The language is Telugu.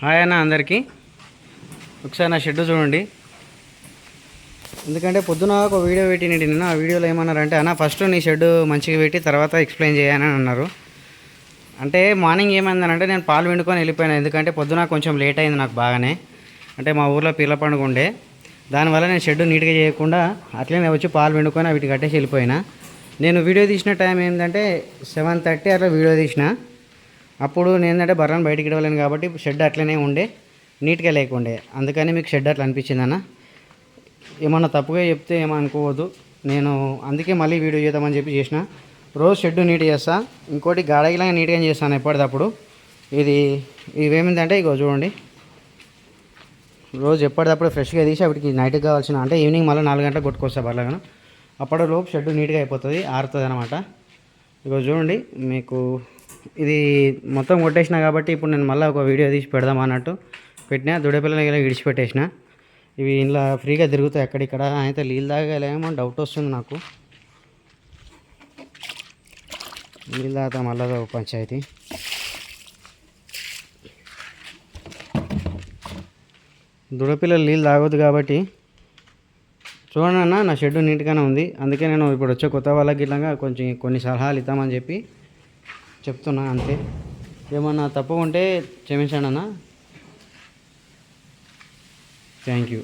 హాయ్ అన్న అందరికీ. ఒకసారి నా షెడ్ చూడండి. ఎందుకంటే పొద్దున ఒక వీడియో పెట్టినండి నిన్న. ఆ వీడియోలో ఏమన్నారంటే అన్న ఫస్ట్ నీ షెడ్ మంచిగా పెట్టి తర్వాత ఎక్స్ప్లెయిన్ చేయని అన్నారు. అంటే మార్నింగ్ ఏమైందనంటే నేను పాలు వండుకొని వెళ్ళిపోయాను. ఎందుకంటే పొద్దున కొంచెం లేట్ అయింది నాకు బాగానే. అంటే మా ఊర్లో పిల్ల పండుగ ఉండే. దానివల్ల నేను షెడ్ నీట్గా చేయకుండా అట్లనే వచ్చి పాలు వండుకొని వీటికి కట్టేసి వెళ్ళిపోయినా. నేను వీడియో తీసిన టైం ఏంటంటే సెవెన్ థర్టీ అట్లా వీడియో తీసిన. అప్పుడు నేను ఏంటంటే బర్రెని బయటికి ఇవ్వలేను కాబట్టి షెడ్ అట్లనే ఉండే నీట్గా లేకుండే. అందుకని మీకు షెడ్ అట్లా అనిపించిందన్న ఏమన్నా తప్పుగా చెప్తే ఏమనుకోవద్దు. నేను అందుకే మళ్ళీ వీడియో చేద్దామని చెప్పి చేసిన. రోజు షెడ్ నీట్ చేస్తా. ఇంకోటి గాడగిలా నీట్గా చేస్తాను ఎప్పటికప్పుడు ఇది ఇవేమిందంటే ఇగో చూడండి. రోజు ఎప్పటికప్పుడు ఫ్రెష్గా తీసి అప్పటికి నైట్కి కావాల్సిన అంటే ఈవినింగ్ మళ్ళీ నాలుగు గంటలకు కొట్టుకొస్తా బర్రెలను. అప్పటిలోపు షెడ్ నీట్గా అయిపోతుంది ఆరుతుంది అనమాట ఇగో చూడండి మీకు ఇది మొత్తం కొట్టేసిన కాబట్టి ఇప్పుడు నేను మళ్ళీ ఒక వీడియో తీసి పెడదాం అన్నట్టు పెట్టిన దుడపిల్లని ఇలా విడిచిపెట్టేసిన. ఇవి ఇలా ఫ్రీగా తిరుగుతాయి అక్కడిక్కడ అయితే నీళ్ళు తాగలేమో డౌట్ వస్తుంది నాకు. నీళ్ళు తాగుతా మళ్ళీ ఒక పంచాయతీ. దుడపిల్లలు నీళ్ళు తాగొద్దు కాబట్టి చూడండి అన్న నా షెడ్ నీట్గానే ఉంది. అందుకే నేను ఇప్పుడు వచ్చే కొత్త వాళ్ళకి ఇట్లాగా కొంచెం కొన్ని సలహాలు ఇద్దామని చెప్పి చెప్తున్నా అంతే. ఏమన్నా తప్పు ఉంటే క్షమించండి అన్న. Thank you